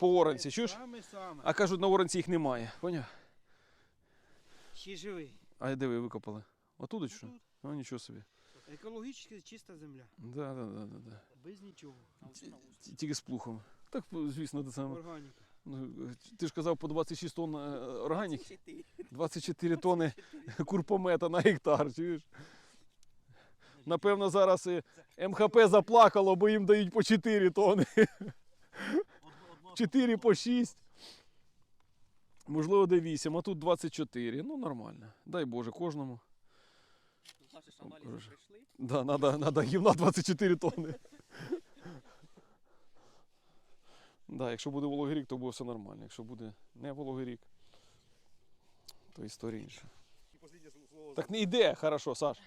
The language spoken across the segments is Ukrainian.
по оранці, чуєш? А кажуть, на оранці їх немає. Поняв? Ще живий. А де ви викопали? Отуди чи що? Ну нічого собі. Екологічно чиста земля. Да, да, да, да, да. Без нічого. Тільки з плухом. Так, звісно, те саме. Органіка. Ну, Ти ж казав по 26 тонн е, органіки, 24 тонни курпомета на гектар, чуєш? Напевно, зараз і МХП заплакало, бо їм дають по 4 тонни. 4 по 6. Можливо, де 8, а тут 24. Ну, нормально. Дай Боже, кожному. Наші прийшли. Да, надо, надо гівна 24 тонни. Да, якщо буде вологий рік, то буде все нормально. Якщо буде не вологий рік, то історія інша. Так не йде, хорошо, Саш.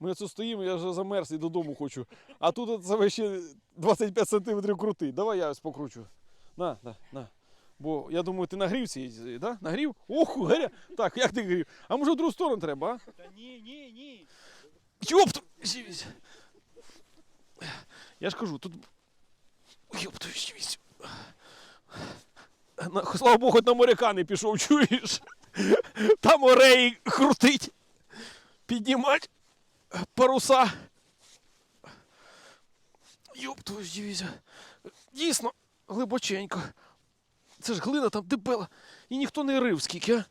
Ми тут стоїмо, я вже замерз і додому хочу. А тут це ще 25 сантиметрів крутий. Давай я ось покручу. На, на, на. Бо я думаю, ти нагрів ці, да? Нагрів? Ох, гаря. Так, як ти грів? А може в другу сторону треба, а? Та ні, ні, ні. Ёпту! Сівісь. Я ж кажу, тут. Ёпту, сівісь. На, слава Богу, хоч на моряка не пішов, чуєш? Там орей крутить. Піднімать паруса. Ёпту, сівісь. Дійсно, Глибоченько. Це ж глина там дебела. І ніхто не рив скільки, а?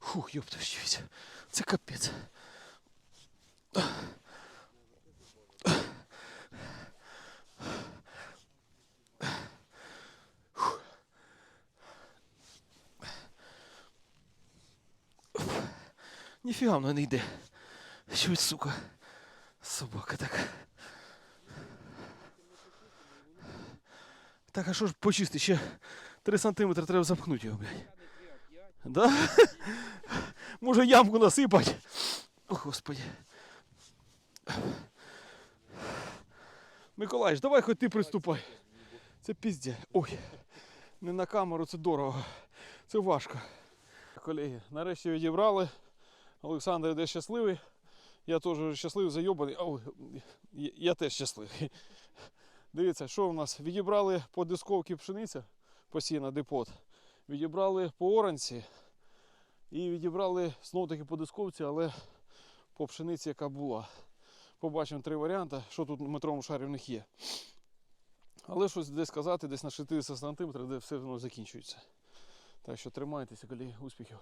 Фух, ёпта, щось. Це капець. Ніфіга воно не йде. Щось, сука. Собака така. Так, а що ж почисти? Ще 3 сантиметри треба запхнути його, блядь. Да? Може ямку насипати? О, Господи. Миколаївич, давай хоч ти приступай. Це піздя. Ой. Не на камеру, це дорого. Це важко. Колеги, нарешті відібрали. Олександр йде щасливий. Я теж щасливий, зайобаний. Я- теж щасливий. Дивіться, що у нас? Відібрали по дисковці пшениця, посіяна депот. Відібрали по оранці. І відібрали знов таки по дисковці, але по пшениці, яка була. Побачимо три варіанти, що тут в метровому шарі в них є. Але щось десь сказати, десь на 60 см, де все воно закінчується. Так що тримайтеся, колеги, успіхів.